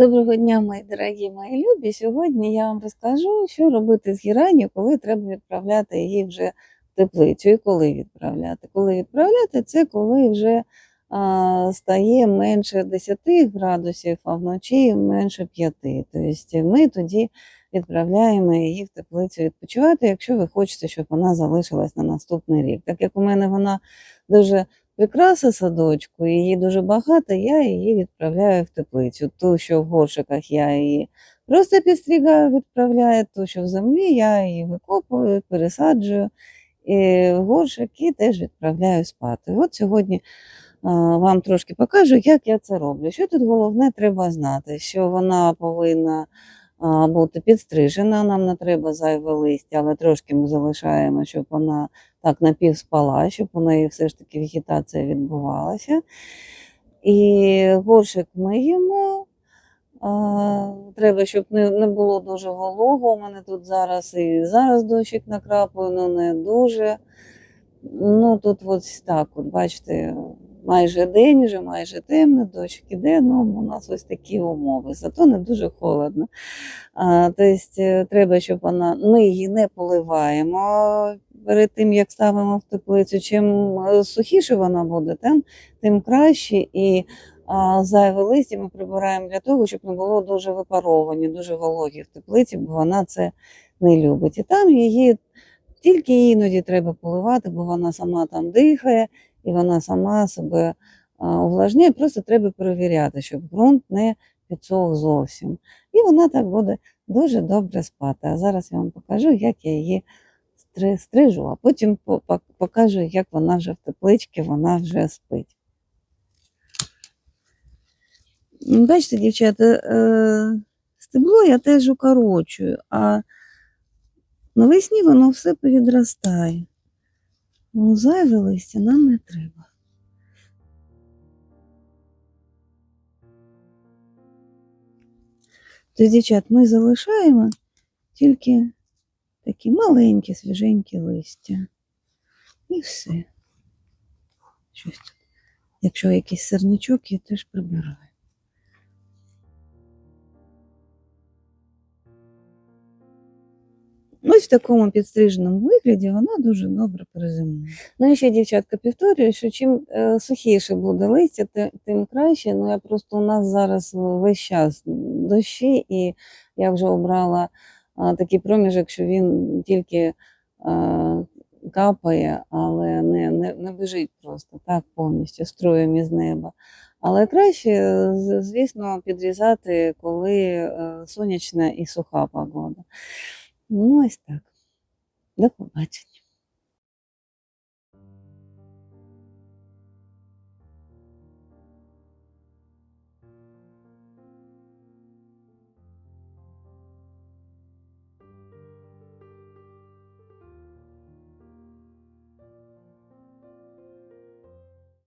Доброго дня, мої дорогі мої любі. Сьогодні я вам розкажу, що робити з гіранню, коли треба відправляти її вже в теплицю. І коли відправляти. Коли відправляти, це коли вже а, стає менше 10 градусів, а вночі менше 5. Тобто ми тоді відправляємо її в теплицю відпочивати, якщо ви хочете, щоб вона залишилась на наступний рік. Так як у мене вона дуже прикраса садочку, її дуже багато, я її відправляю в теплицю. Ту, що в горшиках я її просто підстрігаю, відправляю, ту, що в землі, я її викопую, пересаджую. І в горшики теж відправляю спати. От сьогодні вам трошки покажу, як я це роблю. Що тут головне треба знати, що вона повинна бути підстрижена, нам не треба зайве листя, але трошки ми залишаємо, щоб вона так напівспала, щоб у неї все ж таки вегетація відбувалася. І горшик миємо. Треба, щоб не, було дуже волого. У мене тут зараз і зараз дощик накрапує, ну не дуже. Ну тут ось так, от бачите, майже день, вже майже темно, дощик іде, ну у нас ось такі умови, зато не дуже холодно. А, тобто треба, щоб вона, ми її не поливаємо перед тим, як ставимо в теплицю. Чим е, сухіше вона буде, тим, тим краще. І зайве листя ми прибираємо для того, щоб не було дуже випаровані, дуже вологі в теплиці, бо вона це не любить. І там її тільки іноді треба поливати, бо вона сама там дихає і вона сама себе увлажняє. Просто треба перевіряти, щоб ґрунт не підсох зовсім. І вона так буде дуже добре спати. А зараз я вам покажу, як я її стрижу, а потім покажу, як вона вже в тепличці, вона вже спить. Бачите, дівчата, е, стебло я теж укорочую, а навесні воно все повідростає. Ну, зайве листя нам не треба. Тобто, дівчат, ми залишаємо тільки такі маленькі, свіженькі листя. І все. Щось тут. Якщо якийсь сирничок, я теж прибираю. Ось в такому підстриженому вигляді вона дуже добре перезимує. Ну і ще, дівчатка, повторюю, що чим е, сухіше буде листя, тим краще. Ну я просто у нас зараз весь час дощі, і я вже обрала а, такий проміжок, що він тільки а, капає, але не, не, не біжить просто так повністю строєм із неба. Але краще, звісно, підрізати, коли е, сонячна і суха погода. Ну, ось так. До побачення.